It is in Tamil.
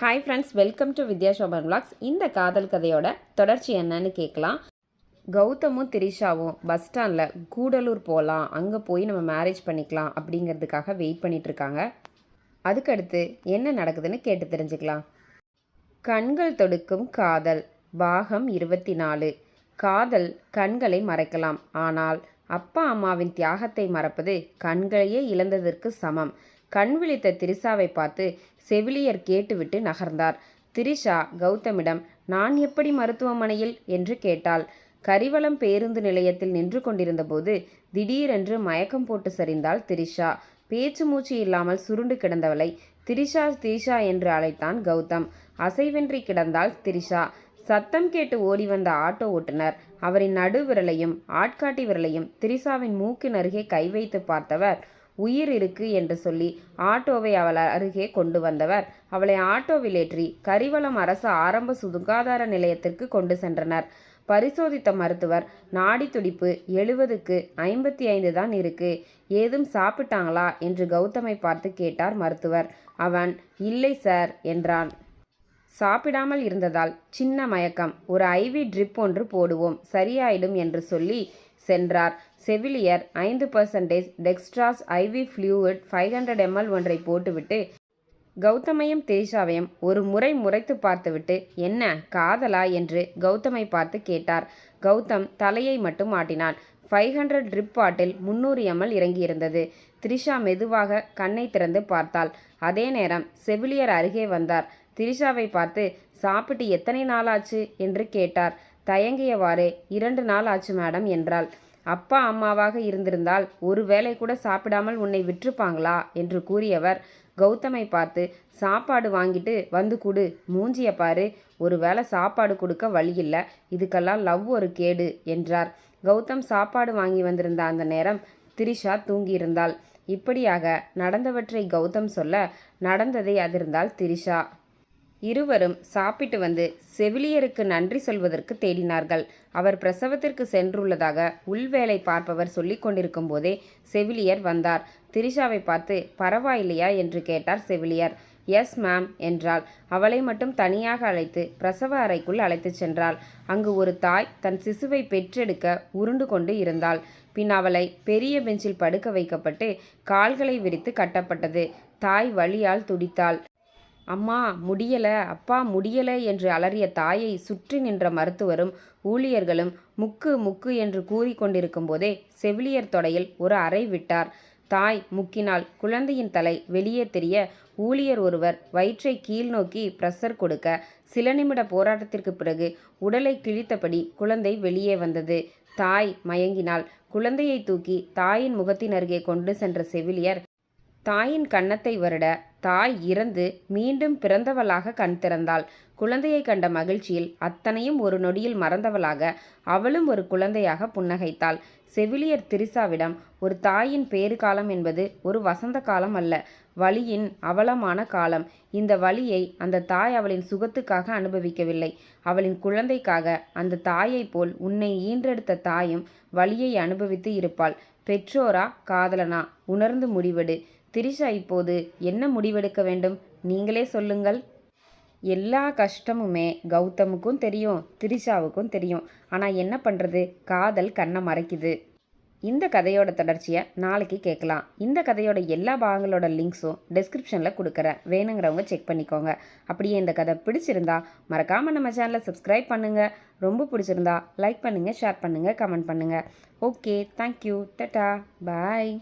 Hi friends welcome to Vidya Sopan blogs இந்த காதல் கதையோட தொடர்ச்சி என்னன்னு கேட்கலாம். கௌதமும் திரிஷாவும் பஸ் ஸ்டாண்டில் கூடலூர் போகலாம் அங்கே போய் நம்ம மேரேஜ் பண்ணிக்கலாம் அப்படிங்கிறதுக்காக வெயிட் பண்ணிட்டு இருக்காங்க. அதுக்கடுத்து என்ன நடக்குதுன்னு கேட்டு தெரிஞ்சுக்கலாம். கண்கள் தொடுக்கும் காதல் பாகம் இருபத்தி நாலு காதல் கண்களை மறைக்கலாம் ஆனால் அப்பா அம்மாவின் தியாகத்தை மறப்பது கண்களையே இழந்ததற்கு சமம். கண் விழித்த திரிஷாவை பார்த்து செவிலியர் கேட்டுவிட்டு நகர்ந்தார். திரிஷா கௌதமிடம் நான் எப்படி மருத்துவமனையில்? என்று கேட்டாள். கரிவளம் பேருந்து நிலையத்தில் நின்று கொண்டிருந்தபோது திடீரென்று மயக்கம் போட்டு சரிந்தாள் திரிஷா. பேச்சு மூச்சு இல்லாமல் சுருண்டு கிடந்தவளை திரிஷா திரிஷா என்று அழைத்தான் கௌதம். அசைவின்றி கிடந்தாள் திரிஷா. சத்தம் கேட்டு ஓடி வந்த ஆட்டோ ஓட்டுநர் அவரின் நடு விரலையும் ஆட்காட்டி விரலையும் திரிஷாவின் மூக்கின் அருகே கை வைத்து பார்த்தவர் உயிர் இருக்கு என்று சொல்லி ஆட்டோவை அவள் அருகே கொண்டு வந்தவர். அவளை ஆட்டோவில் ஏற்றி அரசு ஆரம்ப சுகாதார நிலையத்திற்கு கொண்டு சென்றனர். பரிசோதித்த மருத்துவர் நாடி துடிப்பு எழுபதுக்கு ஐம்பத்தி ஐந்து தான் இருக்கு. ஏதும் சாப்பிட்டாங்களா? என்று கௌதமை பார்த்து கேட்டார் மருத்துவர். அவன் இல்லை சார் என்றான். சாப்பிடாமல் இருந்ததால் சின்ன மயக்கம். ஒரு ஐவி ட்ரிப் ஒன்று போடுவோம். சரியாயிடும் என்று சொல்லி சென்றார். செவிலியர் ஐந்து percentage dextrose IV fluid five hundred ML ஒன்றை போட்டுவிட்டு கௌதமையும் திரிஷாவையும் ஒரு முறை முறைத்து பார்த்துவிட்டு என்ன காதலா? என்று கௌதமை பார்த்து கேட்டார். கௌதம் தலையை மட்டும் ஆட்டினான். ஃபைவ் ஹண்ட்ரட் ட்ரிப் பாட்டில் முன்னூறு எம்எல் இறங்கியிருந்தது. த்ரிஷா மெதுவாக கண்ணை திறந்து பார்த்தாள். அதே நேரம் செவிலியர் அருகே வந்தார். திரிஷாவை பார்த்து சாப்பிட்டு எத்தனை நாளாச்சு? என்று கேட்டார். தயங்கியவாறே இரண்டு நாள் ஆச்சு மேடம் என்றாள். அப்பா அம்மாவாக இருந்திருந்தால் ஒரு வேளை கூட சாப்பிடாமல் உன்னை விற்றுப்பாங்களா என்று கூறியவர். கௌதமை பார்த்து சாப்பாடு வாங்கிட்டு வந்து கொடு. மூஞ்சிய பாரு. ஒரு வேளை சாப்பாடு கொடுக்க வழியில்ல. இதுக்கெல்லாம் லவ் ஒரு கேடு என்றார். கௌதம் சாப்பாடு வாங்கி வந்திருந்த அந்த நேரம் திரிஷா தூங்கியிருந்தாள். இப்படியாக நடந்தவற்றை கௌதம் சொல்ல நடந்ததை அதிர்ந்தாள் திரிஷா. இருவரும் சாப்பிட்டு வந்து செவிலியருக்கு நன்றி சொல்வதற்கு தேடினார்கள். அவர் பிரசவத்திற்கு சென்றுள்ளதாக உள்வேலை பார்ப்பவர் சொல்லிக் கொண்டிருக்கும் போதே செவிலியர் வந்தார். திரிஷாவை பார்த்து பரவாயில்லையா? என்று கேட்டார் செவிலியர். எஸ் மேம் என்றாள். அவளை மட்டும் தனியாக அழைத்து பிரசவ அறைக்குள் அழைத்துச் சென்றாள். அங்கு ஒரு தாய் தன் சிசுவை பெற்றெடுக்க உருண்டு கொண்டு இருந்தாள். பின் அவளை பெரிய பெஞ்சில் படுக்க வைக்கப்பட்டு கால்களை விரித்து கட்டப்பட்டது. தாய் வழியால் துடித்தாள். அம்மா முடியல. அப்பா முடியல என்று அலறிய தாயை சுற்றி நின்ற மருத்துவரும் ஊழியர்களும் முக்கு முக்கு என்று கூறிக்கொண்டிருக்கும் போதே செவிலியர் தொடையில் ஒரு அறை விட்டார். தாய் முக்கினால் குழந்தையின் தலை வெளியே தெரிய ஊழியர் ஒருவர் வயிற்றை கீழ் நோக்கி பிரஷர் கொடுக்க சில நிமிட போராட்டத்திற்கு பிறகு உடலை கிழித்தபடி குழந்தை வெளியே வந்தது. தாய் மயங்கினாள் குழந்தையை தூக்கி தாயின் முகத்தின் அருகே கொண்டு சென்ற செவிலியர் தாயின் கன்னத்தை வருட தாய் இறந்து மீண்டும் பிறந்தவளாக கண் திறந்தாள். குழந்தையை கண்ட மகிழ்ச்சியில் அத்தனையும் ஒரு நொடியில் மறந்தவளாக அவளும் ஒரு குழந்தையாக புன்னகைத்தாள். செவிலியர் திரிசாவிடம் ஒரு தாயின் பேறு காலம் என்பது ஒரு வசந்த காலம் அல்ல வழியின் அவலமான காலம். இந்த வழியை அந்த தாய் அவளின் சுகத்துக்காக அனுபவிக்கவில்லை. அவளின் குழந்தைக்காக அந்த தாயைப் போல் உன்னை ஈன்றெடுத்த தாயும் வலியை அனுபவித்து இருப்பாள். பெற்றோரா காதலனா? உணர்ந்து முடிவெடு. திரிஷா இப்போது என்ன முடிவெடுக்க வேண்டும்? நீங்களே சொல்லுங்கள். எல்லா கஷ்டமுமே கௌதமுக்கும் தெரியும் திரிஷாவுக்கும் தெரியும். ஆனால் என்ன பண்ணுறது காதல் கண்ணை மறைக்குது. இந்த கதையோட தொடர்ச்சியை நாளைக்கு கேட்கலாம். இந்த கதையோட எல்லா பாகங்களோட லிங்க்ஸும் டிஸ்கிரிப்ஷனில் கொடுக்குறேன். வேணுங்கிறவங்க செக் பண்ணிக்கோங்க. அப்படியே இந்த கதை பிடிச்சிருந்தா மறக்காமல் நம்ம சேனலை சப்ஸ்கிரைப் பண்ணுங்கள் ரொம்ப பிடிச்சிருந்தா லைக் பண்ணுங்கள் ஷேர் பண்ணுங்கள் கமெண்ட் பண்ணுங்கள் ஓகே தேங்க்யூ டட்டா பாய்